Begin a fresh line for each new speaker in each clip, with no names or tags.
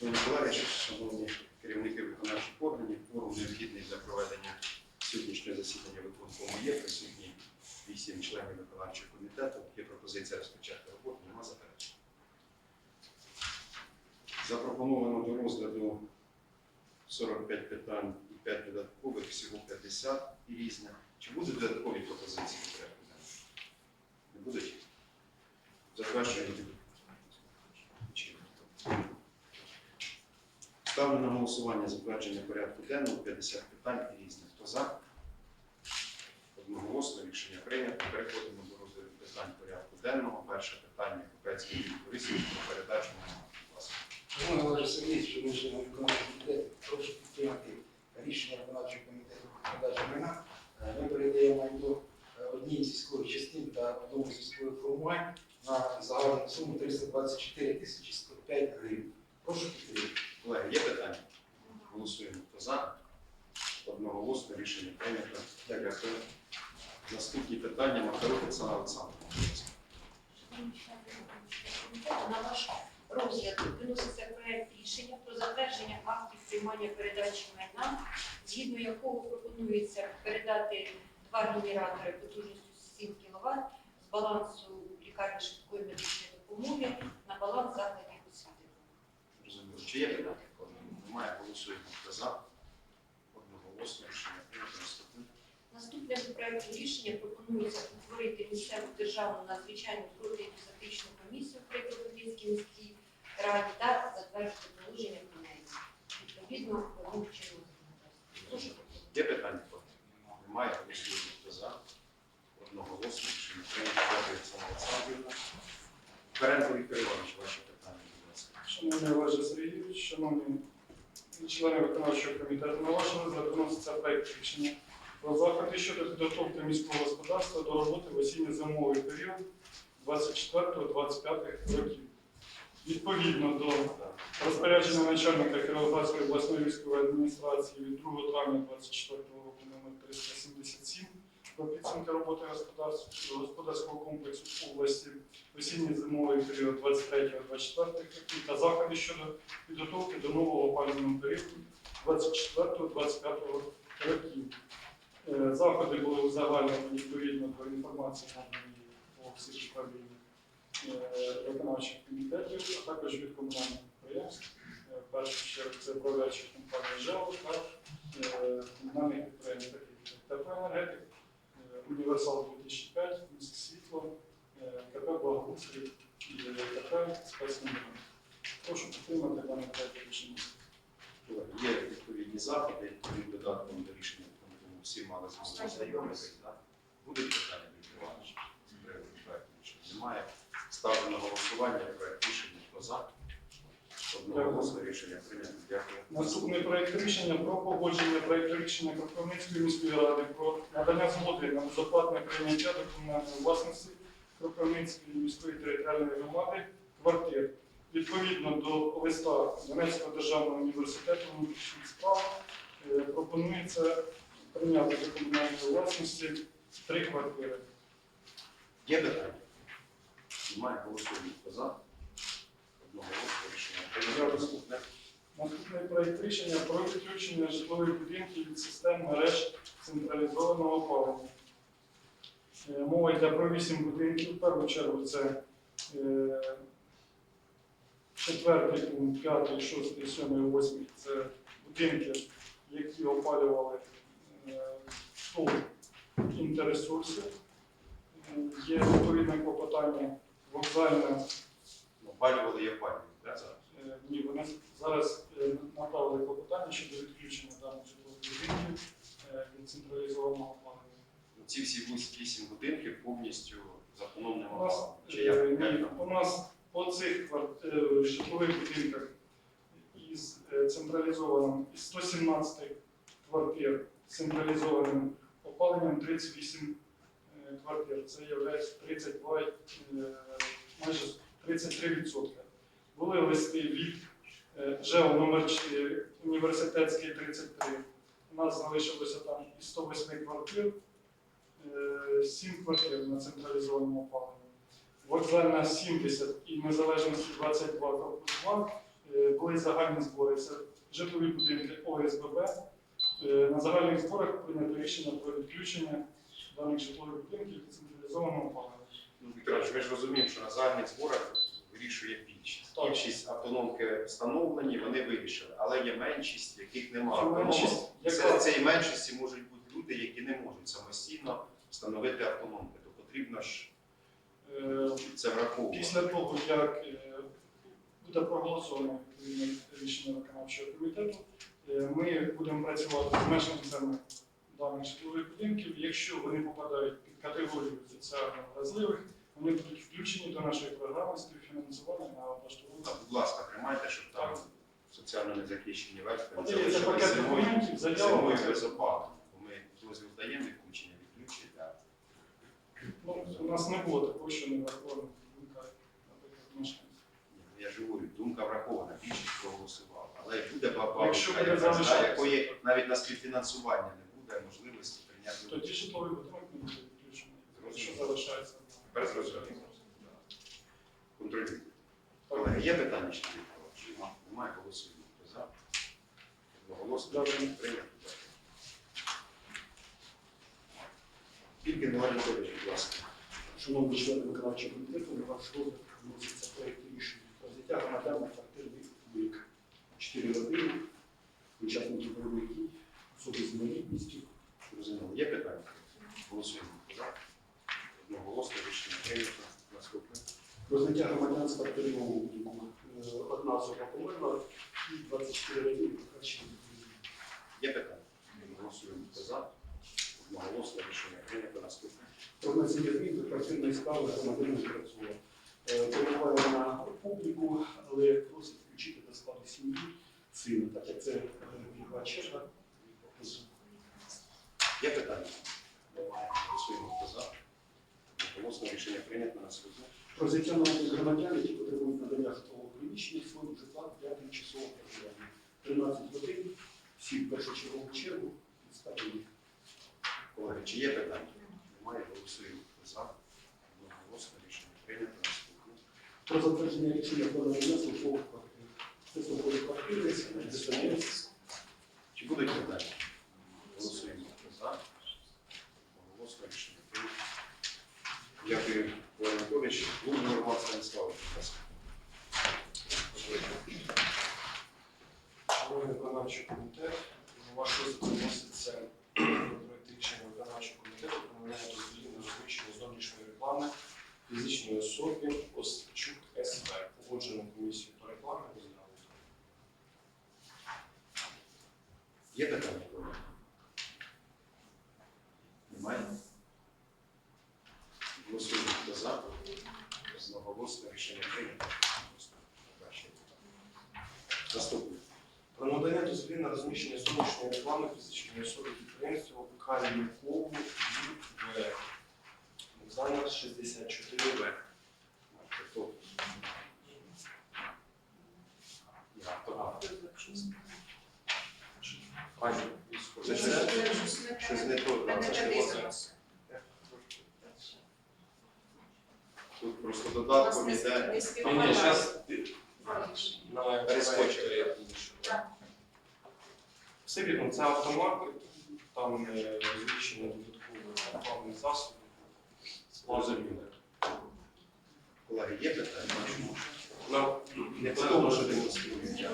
Шановні колеги, шановні керівники виконавчих органів, форум необхідний для проведення сьогоднішнього засідання виконкому є. Присутні вісім членів виконавчого комітету. Є пропозиція розпочати роботу, нема заперечень. Запропоновано до розгляду 45 питань і 5 додаткових, всього 50 і різне. Чи будуть додаткові пропозиції? Не будуть? Затверджуємо. Ставлю на голосування затвердження порядку денного 50 питань різних. Хто за? Одноголосно рішення прийнято. Переходимо до розгляду питань порядку денного. Перше питання Купецький користує про передачу на
члени прошу підтримати рішення виконавчого комітету про продажу майна. Е, Ми передаємо майно е, одній з військових частин та одному з формувань на загальну суму 324 тисячі 105 гривень. Прошу підтримати.
Колеги, є питання? Голосуємо. Хто за? Одноголосно рішення прийнято. Дякую. Наступні питання Макарук Оксана Олександровна.
На ваш розгляд виноситься проект рішення про затвердження актів приймання передачі майна, згідно якого пропонується передати два генератори потужністю 7 кВт з балансу лікарні швидкої медичної допомоги на баланс закладів.
Чи є питання? Немає. Голосуємо. Хто за? Одноголосно рішення прийнято. Наступне.
Наступним проектом рішення пропонується утворити місцеву державну надзвичайну профілактичну комісію при Кропивницькій міській раді та затвердити положення про неї. Відповідно, підтримати.
Є питання? Немає. Голосуємо. Хто за? Одноголосно рішення прийнято. Дякую, Оксана Олександрівна. Каренко Віктор Іванович, ласка.
Шановний Олеже Сергійович, шановні члени виконавчого комітету, на виноситься проект рішення про заходи щодо підготовки міського господарства до роботи в осінньо-зимовий період 24-25 років. Відповідно до розпорядження начальника Кіровоградської обласної військової адміністрації від 2 травня 2024 року номер 377 про підсумки роботи господарського комплексу області осінньо-зимовий період 23-24 років та заходи щодо підготовки до нового опалювального періоду 24-25 років. Е, Заходи були узагальнені відповідно до інформації по всіх управліннях е, виконавчих комітетів, а також від комунальних підприємств. Е, В першу чергу це управляюча компанія ЖЕО та комунальних підприємств, таких Теплоенергетик, Універсал 2005, Міськ Світло, е, КП Благоустрій і КП спецкомбінат. Прошу підтримати дане проект рішення.
Є відповідні заходи, відповідь додатком до рішення, тому всі мали змогу знайомитися. Будуть питання Віктор Іванович? з приводу проекту рішення? Немає. Ставлю на голосування проект рішення. Хто за? Одноголосно рішення прийнято. Дякую.
Наступний проект рішення про погодження проекту рішення Кропивницької міської ради про надання згоди на безоплатне прийняття до комунальної власності Кропивницької міської територіальної громади квартир. Відповідно до листа Донецького державного університету внутрішніх справ е, пропонується прийняти до комунальної власності три квартири.
Є питання? Немає. Голосуємо. Хто за? Рішення прийнято. Наступне.
Наступний проект рішення про відключення житлових будинків від систем мереж централізованого опалення. Е, Мова йде про вісім будинків. В першу чергу це е, четвертий пункт, п'ятий, шостий, сьомий, восьмий. Це будинки, які опалювали е, ТОВ інтересурси. Е, Є відповідне клопотання вокзальне
Опалювали і опалювали.
Е, Ні, вони зараз е, направили клопотання щодо відключення даних житлових будинків е, від централізованого опалення.
Ці всі вісь- вісім будинків повністю автономним
е,
там?
у нас по цих е, житлових будинках із е, централізованим із 117 квартир з централізованим опаленням 38 е, квартир. Це є 32, е, майже 33%. Були листи від е, ЖЕО номер 4 університетський 33. У нас залишилося там із 108 квартир, 7 квартир на централізованому опаленні. Вокзальна 70 і незалежності 22 корпус 2 е, були загальні збори. Це житлові будинки ОСББ. Е, На загальних зборах прийнято рішення про відключення даних житлових будинків від централізованого опалення.
Ну, Віктор, ми ж розуміємо, що на загальних зборах вирішує більшість. Більшість автономки встановлені, вони вирішили, але є меншість, яких немає.
Меншість.
Це, меншості можуть бути люди, які не можуть самостійно встановити автономки. То потрібно ж
Е,
це враховувати.
Після того, як е, буде проголосовано рішення виконавчого комітету, е, ми будемо працювати з мешканцями даних житлових будинків. Якщо вони попадають під категорію соціально вразливих, вони будуть включені до нашої програми співфінансування на облаштування.
Будь ласка, тримайте, щоб там соціально незахищені верстви не залишились
пакет
зимою,
документів,
зимою без опалення. Бо ми дозвіл даємо відключення, відключення.
Ну, у нас не було такого, що не врахована думка, наприклад.
Ні, Я ж говорю, думка врахована, більшість проголосувала. Але буде баба,
Якщо буде залишатися.
якої навіть на співфінансування не буде можливості прийняти.
Тоді житловий будинок не буде відключений, що залишається.
Зрозуміло. Контролюйте. Колеги, є питання ще від вас? Немає голосуємо. За? Одноголосно прийнято. Тільки Геннадій Анатолійович, будь ласка.
Шановні члени виконавчого комітету, на ваш розгляд вноситься проєкт рішення про взяття громадян на квартирний облік. Чотири родини, учасники бойових дій, особи з інвалідністю.
Зрозуміло. Є питання? Голосуємо. За? Одноголосно рішення прийнято. Наступне.
Про взяття громадян обліку. Е, Одна особа померла і 24 родини покращені.
Є питання? Голосуємо. За? Одноголосно рішення прийнято. Наступне.
Про внесення змін до квартирної справи громадянина Крацова. Перебуває на обліку, але просить включити до складу сім'ї сина, так як це е, вікова черга.
Є питання? Голосуємо. За? Одноголосно рішення прийнято. Наступне.
Про облік громадян, які потребують надання житлового приміщення свого житла для тимчасового проживання. 13 годин, всі в першочергову чергу відставлені.
Колеги, чи є питання? Немає. Голосуємо. За? Одноголосно рішення прийнято. Наступне.
Про затвердження рішення про надання службових квартир. Це службові квартири, ДСНС.
Чи будуть питання? Голосуємо. Хто за? Одноголосно рішення прийнято. Дякую, Олег Анатолійович. Лугин Роман Станіславович, будь ласка.
Шановний виконавчий комітет, на ваш розгляд вноситься проект рішення виконавчого комітету про надання дозволів на розміщення зовнішньої реклами фізичної особі Осадчук СВ. Погоджено комісію по рекламі розглянуто.
Є питання, колеги? Немає? Голосуємо. Хто за? Одноголосно рішення прийнято. Дальше. Наступне.
Про надання дозволів на розміщення зовнішньої реклами фізичної особи підприємства Калікову ЮВ. Вокзальна 64В.
Хто? Я, хто? А, Це щось- щось не то, да, це не оце. Тут просто додатком іде.
Ні, зараз на
Перескочили.
Все вірно, це автомати, там е, розміщення додаткових рекламних засобів.
Зрозуміло. Колеги, є питання?
На
Не подобно, що демонструють.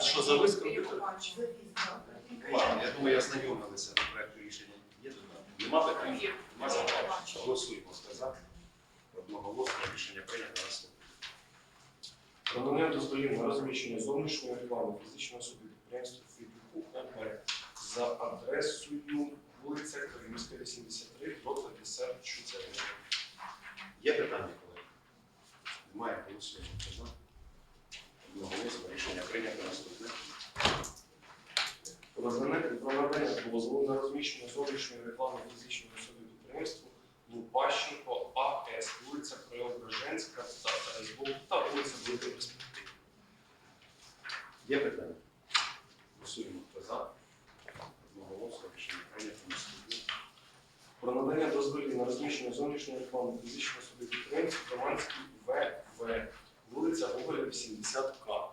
Що за?
Ладно, я думаю, я знайомилися до проекту рішення. Є? Нема питань? Нема заперечень? Голосуємо. За? Одноголосно рішення прийнято. Наступне.
Про надання дозволів на розміщення зовнішньої реклами фізичної особи підприємства Фібіку ОП за адресою вулиця Кримська, 83, до 54.
Є питання, колеги? Немає. Голосуємо. Одноголосно рішення прийнято. Наступне.
Про надання дозволу на розміщення зовнішньої реклами фізичної особи підприємства Лупащенко АС, вулиця Преображенська та СБУ та вулиця Великої Перспективи.
Є питання? Голосуємо. Хто за? Одноголосно рішення прийнято. Наступне.
Про надання дозволів на розміщення зовнішньої реклами фізичної особи підприємства Романський ВВ, вулиця Гоголя, 80К.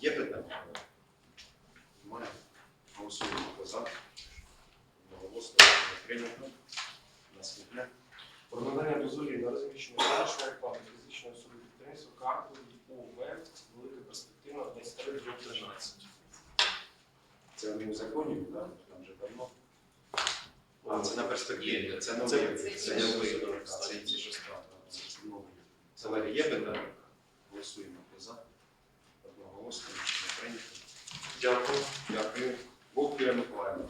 Є питання? Немає. Голосуємо хто за. Одноголосно рішення прийнято. Наступне.
Про надання дозволів на розміщення зовнішньої реклами фізичної особи підприємства карти ОВ Велика перспективна 23 13.
Це не узаконюємо, так? Там вже давно. А, це на перспективі. Це новий.
Це-
Це
це
новий. Це інші що стало. Це питання? Голосуємо за. Одноголосно прийнято.
Дякую.
Дякую. Бог Юрія Миколаївна.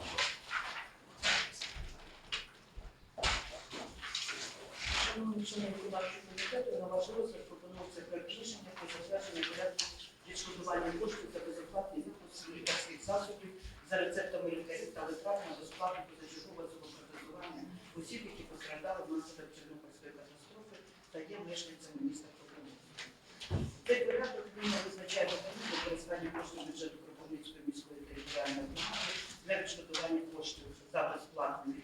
Шановні члени виконавчого комітету, на ваш розгляд пропонується проект рішення про затвердження порядку відшкодування коштів за безоплатний випуск лікарських засобів за рецептами лікарів та витрат на безплатне позачергове зубопротезування осіб, які постраждали внаслідок Чорнобильської катастрофи та є мешканцями міста Кропивницького. Цей порядок він визначає механізм використання коштів бюджету Кропивницької міської територіальної громади для відшкодування коштів за безплатний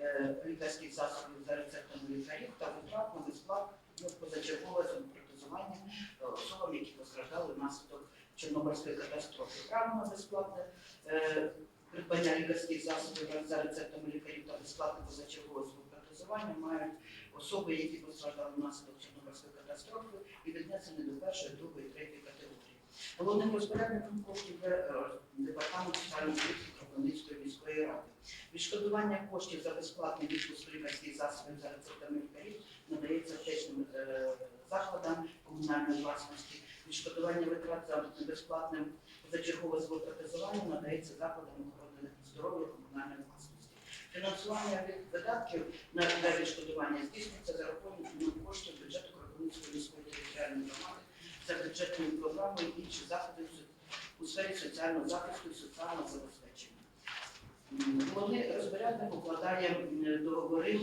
е, лікарських засобів за рецептами лікарів та витрат на безплатне позачергове протезування е, особам, які постраждали внаслідок Чорнобильської катастрофи. Право на безплатне е, придбання лікарських засобів за рецептами лікарів та безплатне позачергове протезування мають особи, які постраждали внаслідок Чорнобильської катастрофи і віднесені до першої, другої, третьої категорії. Головним розпорядником коштів е, департамент соціальної політики Кропивницької міської ради. Відшкодування коштів за безплатний відпуск лікарських засобів за рецептами лікарів надається аптечним е, закладам комунальної власності. Відшкодування витрат за безплатним позачергове звукопротезування надається закладам охорони здоров'я комунальної власності. Фінансування видатків на відшкодування здійснюється за рахунок коштів бюджету Кропивницької міської територіальної громади за бюджетною програмою і інші заходи у сфері соціального захисту і соціального забезпечення. Вони розпорядник укладає договори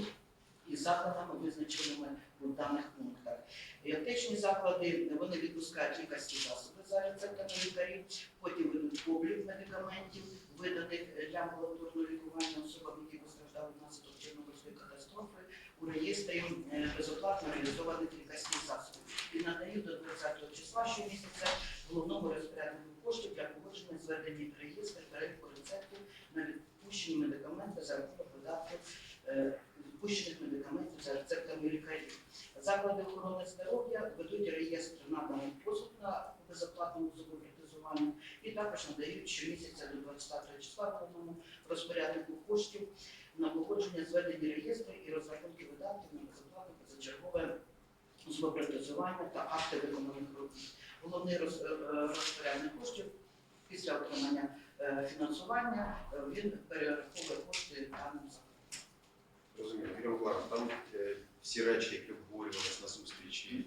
закладами, визначеними у даних пунктах. Аптечні заклади вони відпускають лікарські засоби за рецептами лікарів, потім ведуть облік медикаментів, виданих для амбулаторного лікування особам, які постраждали внаслідок Чорнобильської катастрофи, у реєстрі е, безоплатно реалізованих лікарських засобів і надають до 20 числа щомісяця головному розпоряднику коштів для погодження зведення в реєстр переліку рецептів на відпущені медикаменти за рахунок видатків е, відпущених медикаментів за рецептами лікарів. Заклади охорони здоров'я ведуть реєстр наданих послуг на безоплатному зубопротезуванні і також надають щомісяця до 25 числа головному розпоряднику коштів на погодження зведення реєстру і розрахунки видатків на безоплатне позачергове зубопротезування та акти виконаних робіт. Головний е, розпорядник коштів після отримання е, фінансування е, він перераховує кошти даним закладам.
Розумію, Юрій Миколаївна, там е, всі речі, які обговорювалися на зустрічі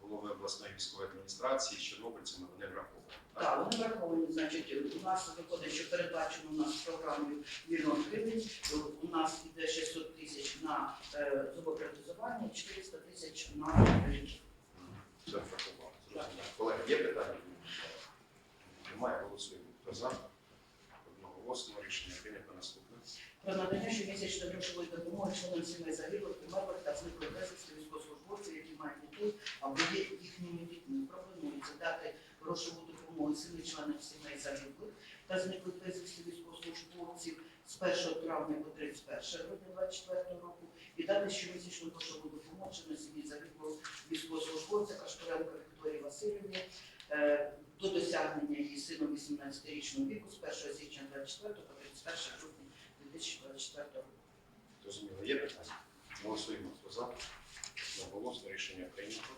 голови обласної військової адміністрації з чорнобильцями, вони враховані.
Так, вони враховані. Значить, у нас виходить, що передбачено у нас програмою мільйон гривень. У нас іде 600 тисяч на е, зубопротезування, 400 тисяч на ліки.
Все. Зрозуміло. Колеги, є питання? Немає, голосуємо. Хто за? Одноголосно рішення прийнято.
Про надання щомісячної грошової допомоги членам сімей загиблих, померлих та зниклих безвісти військовослужбовців, які мають дітей або є їхніми дітьми. Пропонується дати грошову допомогу семи членам сімей загиблих та зниклих безвісти військовослужбовців з 1 травня по 31 грудня 2024 року і дати щомісячну грошову допомогу членам сім'ї загиблого військовослужбовця Кашпоренко Вікторії Васильівні е, до досягнення її сином 18-річного віку з 1 січня 2024 по 31 грудня 2024 року.
Зрозуміло, є питання? Голосуємо. Хто за? Одноголосно рішення прийнято.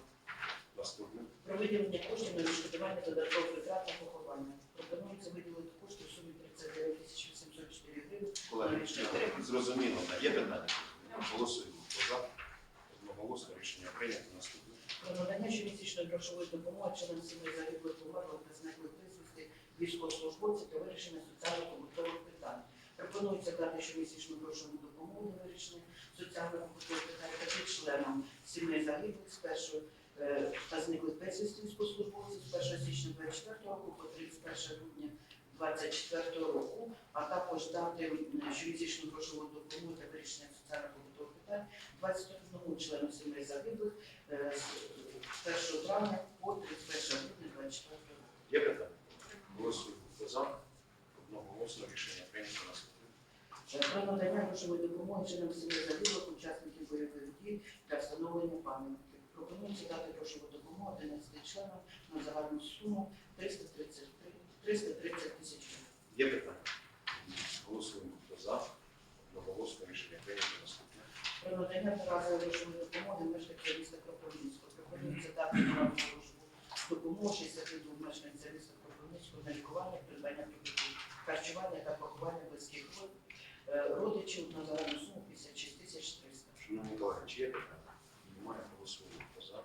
Наступне.
Про виділення коштів на відшкодування додаткових витрат на поховання. Пропонується виділити кошти в сумі 39 тисяч 804 гривень.
Колеги, зрозуміло, є питання? Голосуємо. Хто за? Одноголосно рішення прийнято. Наступне.
Про надання щомісячної грошової допомоги членам сімей загиблих померлих та зниклих безвісти військовослужбовців та вирішення соціально-побутових питань. Пропонується дати щомісячну грошову допомогу вирішення соціально-побутових питань таким членам сімей загиблих з першого е, та зниклих безвісти військовослужбовців з 1 січня 24 року по 31 грудня 24 року, а також дати м, щомісячну грошову допомогу для вирішення соціально-побутових питань 21 члену сімей загиблих е, з 1 травня по 31 грудня 24 року.
Є питання? Голосуємо. Хто за? Одноголосно рішення прийнято наступне.
Е, Про надання грошової допомоги членам сімей загиблих учасників бойових дій для встановлення пам'ятників. Пропонується дати грошову допомогу 11 членам на загальну суму 333 330 тисяч гривень.
Є питання? Голосуємо. Хто за? Одноголосно рішення прийнято наступне.
Про надання одноразової грошової допомоги мешканцям міста Кропивницького. Пропонується дати одноразову грошову допомогу 62 мешканцям міста Кропивницького на лікування, придбання продуктів харчування та поховання родичів на загальну суму 56 тисяч 300.
Шановні колеги, чи є питання? Немає. Голосуємо. Хто за?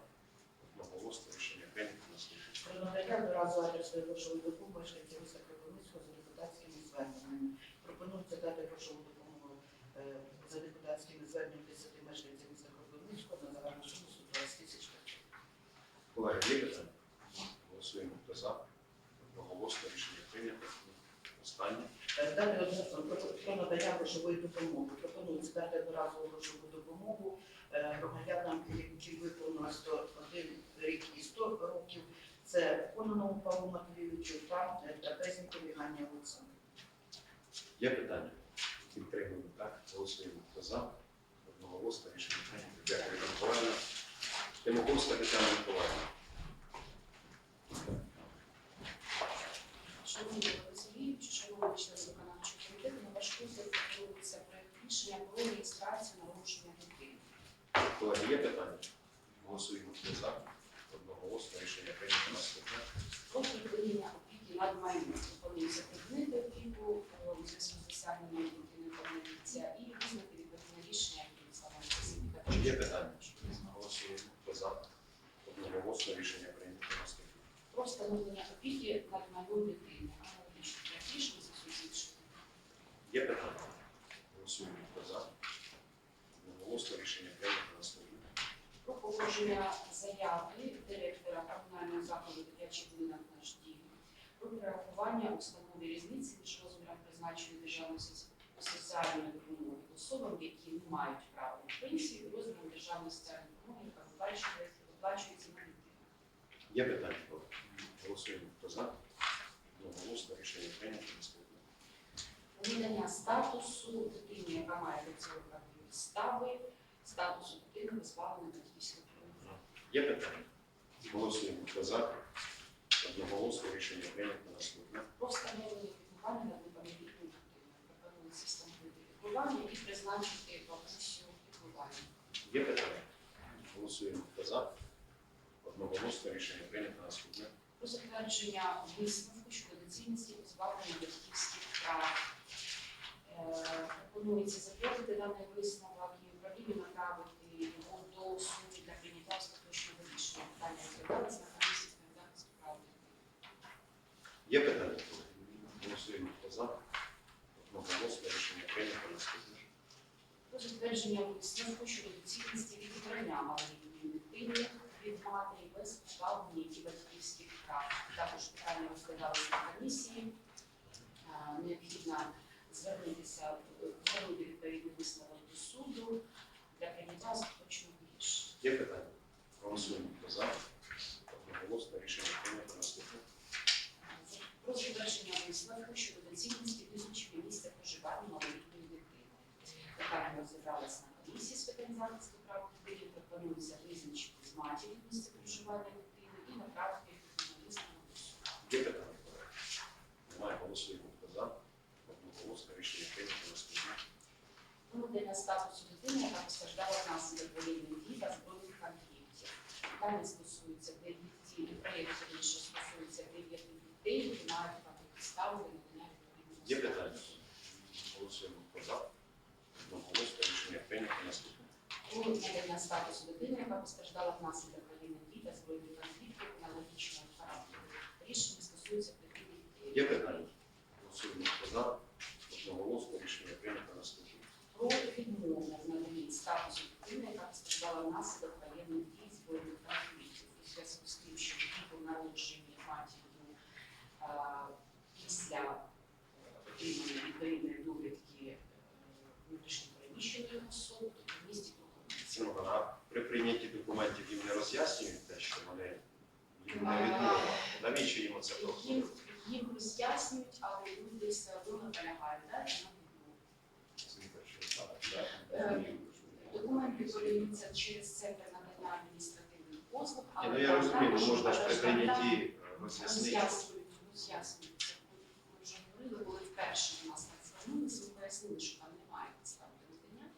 Одноголосно рішення прийнято наступне.
Про надання одноразової адресної грошової допомоги мешканцям міста Кропивницького за депутатськими зверненнями. Пропонується дати грошову допомогу е, за депутатськими зверненнями 10 мешканцям міста Кропивницького на загальну суму 120 тисяч.
Колеги, є питання? Голосуємо. Хто за? Одноголосно рішення прийнято. Останнє.
Е, Дати одно- про- про надання грошової допомоги. Пропонується дати одноразову грошову допомогу е, громадянам, які виповнили 101 рік і 100 років. Це Кононову Павлу Матвійовичу та е, Трапезнікові Ганні Олександру.
Є питання? Підтримуємо, так? Голосуємо. Хто за? Одноголосно рішення прийнято. Дякую, Миколаївна. Тимоковська Тетяна Миколаївна.
Шановні Василій, шановні члени виконавчого комітету, на ваш розгляд пропонується проект рішення про реєстрацію народження дитини.
Колеги, є питання? Голосуємо. Хто за? Одноголосно рішення прийнято наступне.
Про припинення опіки над майном пропонується припинити опіку е, у зв'язку з досягненням дитини повноліття і визнати відповідне рішення від самого специфіка.
Чи є питання? Голосуємо. Хто за? Одноголосно рішення прийнято наступне.
Про встановлення опіки над майном дитини. Аналогічно для рішень засудівши.
Є питання? Голосуємо. Хто за? Одноголосно рішення прийнято наступне.
про погодження заяви директора комунального закладу дитячий будинок наш дім про перерахування установи різниці між розміром призначеної державної соці- соціальної допомоги особам, які не мають права на пенсію, розміром державної соціальної допомоги, яка виплачується на дитину.
Є питання? про Голосуємо. Хто за? Одноголосно рішення прийнято наступне.
Видання статусу дитини, яка має до цього правові підстави, статусу дитини позбавленої батьківського права.
Є питання? Голосуємо. Хто за? Одноголосно рішення прийнято наступне.
про встановлення піклування над неповнолітньою дитиною. Пропонується піклування і призначити бабусю піклування.
Є питання? Голосуємо. Хто за? Одноголосно рішення прийнято наступне.
Про затвердження висновку щодо доцільності позбавлення батьківських прав. Е, Пропонується затвердити даний висновок і управління направити його до суду для прийняття остаточного рішення. Питання розглядалися на комісії з.
Є питання? Голосуємо. Хто за? Одноголосно рішення прийнято наступне.
Про затвердження висновку щодо доцільності відібрання малолітньої дитини від матері без позбавлення її батьківських прав. Також питання розглядалися на комісії. Необхідно звернутися, звернути відповідний висновок до суду для прийняття остаточного рішення.
Є питання? Голосуємо. Хто за? Одноголосно рішення прийнято наступне.
Про затвердження висновку щодо доцільності визначення місця проживання малолітньої дитини. Питання розглядалися на комісії з питань захисту прав дитини. Пропонується визначити з матері місце проживання дитини і направити висновок до суду.
Є питання? колеги? Немає. Голосуємо. Хто за? Одноголосно рішення прийнято наступне.
Надання статусу дитини, яка постраждала внаслідок воєнних дій та збройних конфліктів. Питання стосується дев'яти проєкту, що стосується дев'яти дітей, які мають підставу для надання відповідного
Є питання? Голосуємо. Хто за? Одноголосно рішення прийнято наступне.
Про надання статусу дитини, яка постраждала внаслідок воєнних дій та збройних конфліктів аналогічного характеру. Рішення стосується дитини дітей.
Є питання? Голосуємо. За? Одноголосно рішення прийнято наступне.
Про відмову на наданні статусу дитини, яка постраждала внаслідок воєнних дій збройних конфліктів. У зв'язку з тим, що діти був народжені матір'ю а, після
прийнятті документів їм не роз'яснюють те, що вони їм невідомо. Навіщо їм це
було?
Їм,
їм роз'яснюють, але люди все одно наполягають, да, що нам. Е, Документи подаються через центр надання адміністративних послуг, але
ну я розумію, ну
також
можна ж при прийнятті е, роз'яснити.
роз'яснюють, роз'яснюють. Це Ми вже говорили, коли вперше до нас так звернулися, ми пояснили, що там немає підстав надання.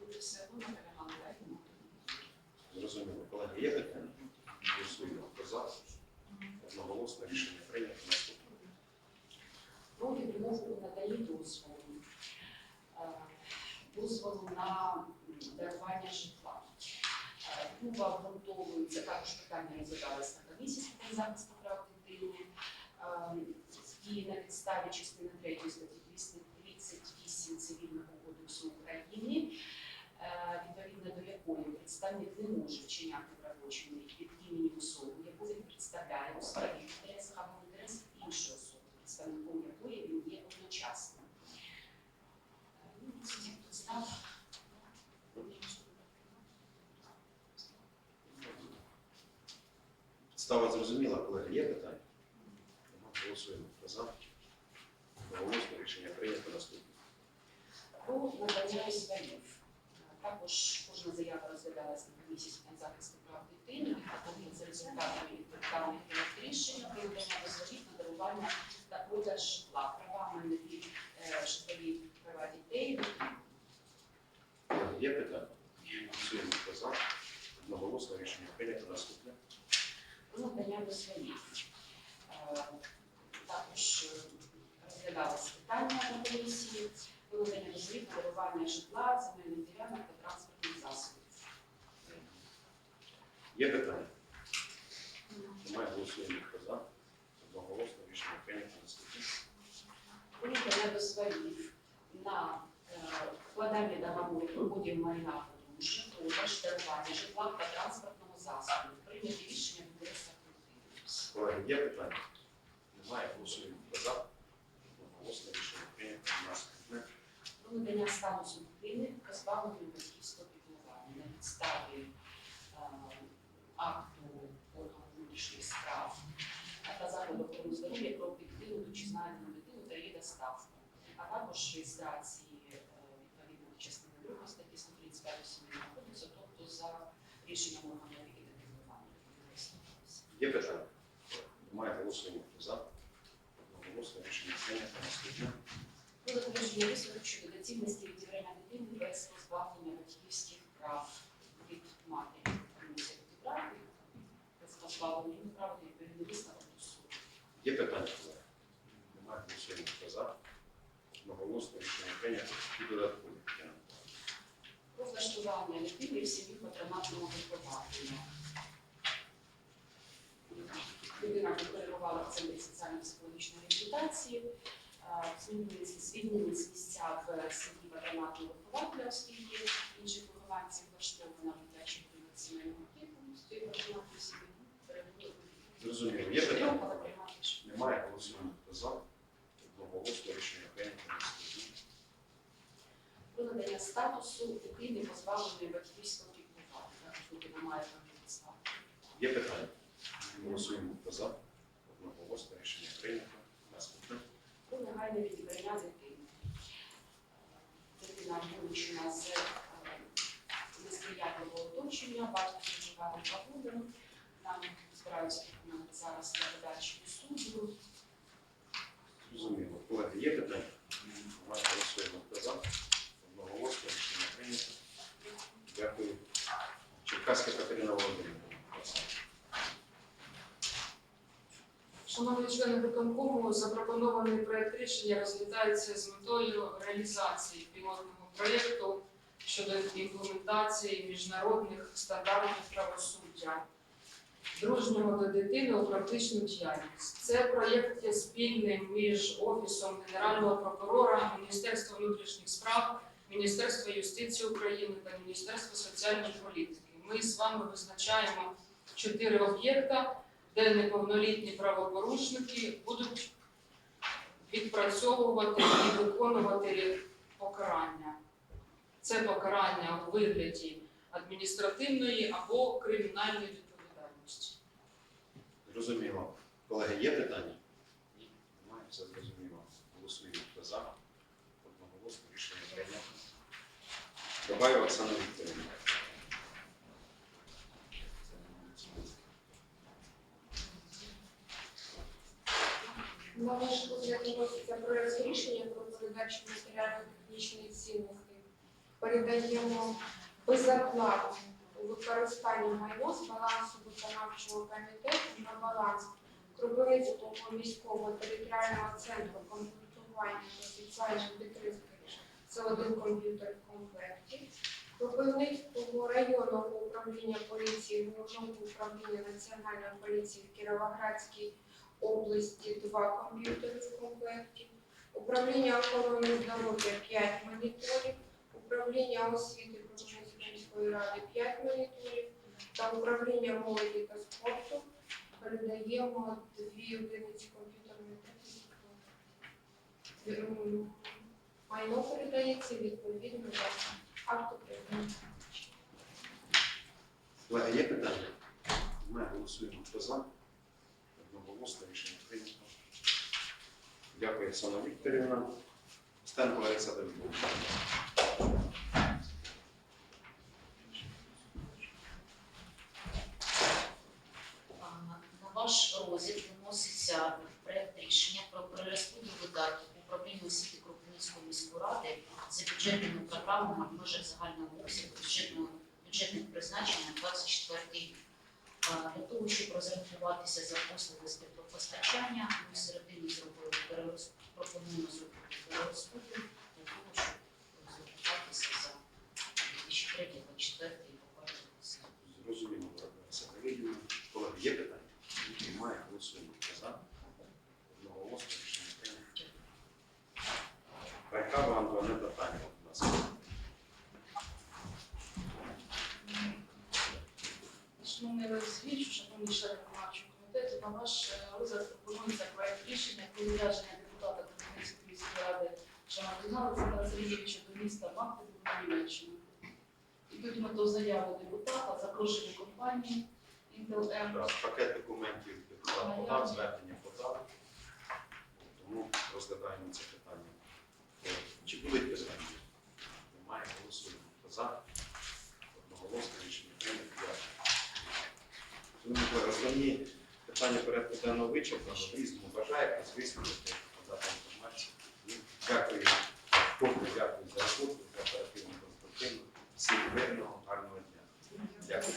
Люди все одно наполягали.
Зрозуміло. Колеги, є питання? Голосуємо. Хто за? Одноголосно рішення прийнято. Наступне.
відмову у наданні дозволу. Дозволу на дарування житла. Відмова обґрунтовується, також питання розглядалися на комісії з захисту прав дитини. І на підставі частини 3 статті 238 Цивільного кодексу України, відповідно до якої представник не може вчиняти правочини від імені особи, яку він представляє у своїх інтересах або в інтересах іншої особи, представником якої він є одночасно.
Підстава зрозуміла, колеги, є питання? Голосуємо. Хто за? Одноголосно рішення прийнято. Наступне.
Про надання дозволів. Також кожна заява розглядалася на комісії з захисту прав дитини. Відповідно за результатами відповідальних рішення про надання дозволів на дарування та продаж житла, права на нові е, житлові права дітей.
Колеги, Є питання? Голосуємо. Хто за? Одноголосно рішення прийнято. Наступне.
про надання дозволів. Е, Також е, розглядалося питання на комісії про надання дозволів на дарування житла, земельних ділянок та транспортних засобів.
Є питання? Немає. Голосуємо. Хто за? Одноголосно рішення прийнято. Наступне.
Про надання дозволів на е, вкладання договору про поділ майна подружжя, продаж, дарування житла та транспортного засобу. Прийняті рішення в інтересах дитини.
Колеги, є питання? Немає. Голосуємо. Хто за? Одноголосно рішення прийнято. Наступне.
про надання статусу дитини позбавленої батьківського піклування на підставі е, акту органу внутрішніх справ та закладу охорони здоров'я про підтримку чи знайдену дитину та її доставку, а також реєстрації е, відповідно до частини 2 статті 135 Сімейного кодексу, тобто за рішенням органу піклування.
Є питання? Немає. Голосуємо. Хто за? Одноголосно рішення прийнято. Наступне.
Про затвердження висновок щодо доцільності відібрання дитини без позбавлення батьківських прав від матері. Комісія відібрати без позбавлення прав відповідний висновок до суду.
Є питання? колеги? Немає. Голосуємо. Хто за? Одноголосно рішення прийнято. І додаткові питання.
Про влаштування в сім'ї патронатного виховання. Людина перебувала в центрі соціально-психологічної реабілітації, е, звільнені звільнені з місця в сім'ї патронатного вихователя, оскільки інших вихованців влаштовано дитячий приймати сімейного типу цієї патронатної сім'ї.
Зрозуміло. Є питання? Немає. Голосуємо. Хто за? Одноголосно рішення прийнято.
Про надання статусу дитини позбавленої батьківського піклування. Також дитина має певні підстави.
Є питання? Голосуємо. Хто за? Одноголосно рішення прийнято. Наступне.
про негайне відібрання дитини. Дитина вилучена з е, несприятливого оточення, батько проживає два роки. Нам збираються зараз подачі до суду.
Зрозуміло. Колеги, є питання? Немає. Голосуємо. За? Одноголосно рішення прийнято. Дякую. Черкаська Катерина Володимирівна.
Шановні члени виконкому, запропонований проект рішення розглядається з метою реалізації пілотного проєкту щодо імплементації міжнародних стандартів правосуддя, дружнього до дитини у практичну діяльність. Це проєкт є спільним між Офісом Генерального прокурора, Міністерством внутрішніх справ, Міністерством юстиції України та Міністерством соціальної політики. Ми з вами визначаємо чотири об'єкта де неповнолітні правопорушники будуть відпрацьовувати і виконувати покарання. Це покарання у вигляді адміністративної або кримінальної відповідальності.
Зрозуміло. Колеги, є питання? Ні. Немає, все зрозуміло. Голосуємо. Хто за? Одноголосно рішення прийнято. Добавив Оксана Вікторівна.
На ваш розгляд виноситься проект рішення про передачу матеріально-технічної цінності. Передаємо безоплатно у використання майно з балансу виконавчого комітету на баланс Кропивницького міського територіального центру комплектування та соціальної підтримки. Це один комп'ютер в комплекті. Кропивницького районного управління поліції, головного управління Національної поліції в Кіровоградській області два комп'ютери в комплекті, управління охорони здоров'я 5 моніторів, управління освіти міської ради 5 моніторів та управління молоді та спорту передаємо дві одиниці комп'ютерної техніки. Майно передається відповідно до акту.
Колеги, є питання? Ми голосуємо. Хто за? Одноголосно рішення прийнято. Дякую, Оксана Вікторівна. Стенко Лариса Давидовна.
А, На ваш розгляд виноситься проект рішення про перерозподіл видатків управління освіти Кропивницької міської ради за бюджетними межах загального бюджетного бюджетних призначень на 24 рік. Для того, щоб розрахуватися за послуги з теплопостачання, ми середині зробили перерозподіл, пропонуємо зробити перерозподіл для того, щоб розрахуватися за 2003-2024 рік.
Зрозуміло, Лариса Давидівна. Колеги, є питання? Немає. Голосуємо. За? Одноголосно рішення прийнято. Байкава Антуанета Таня, будь ласка. Раз, Пакет документів депутат подав, звернення подав. Тому розглядаємо це питання. Е, Чи були питання? Немає, голосуємо. За одноголосне рішення прийнято. Дякую. Основні питання порядку денного вичерпано. Різному бажає звіснювати подати інформацію. Ну, дякую. Дякую за роботу, за оперативну конструктивну. Всім мирного, гарного дня. Дякую.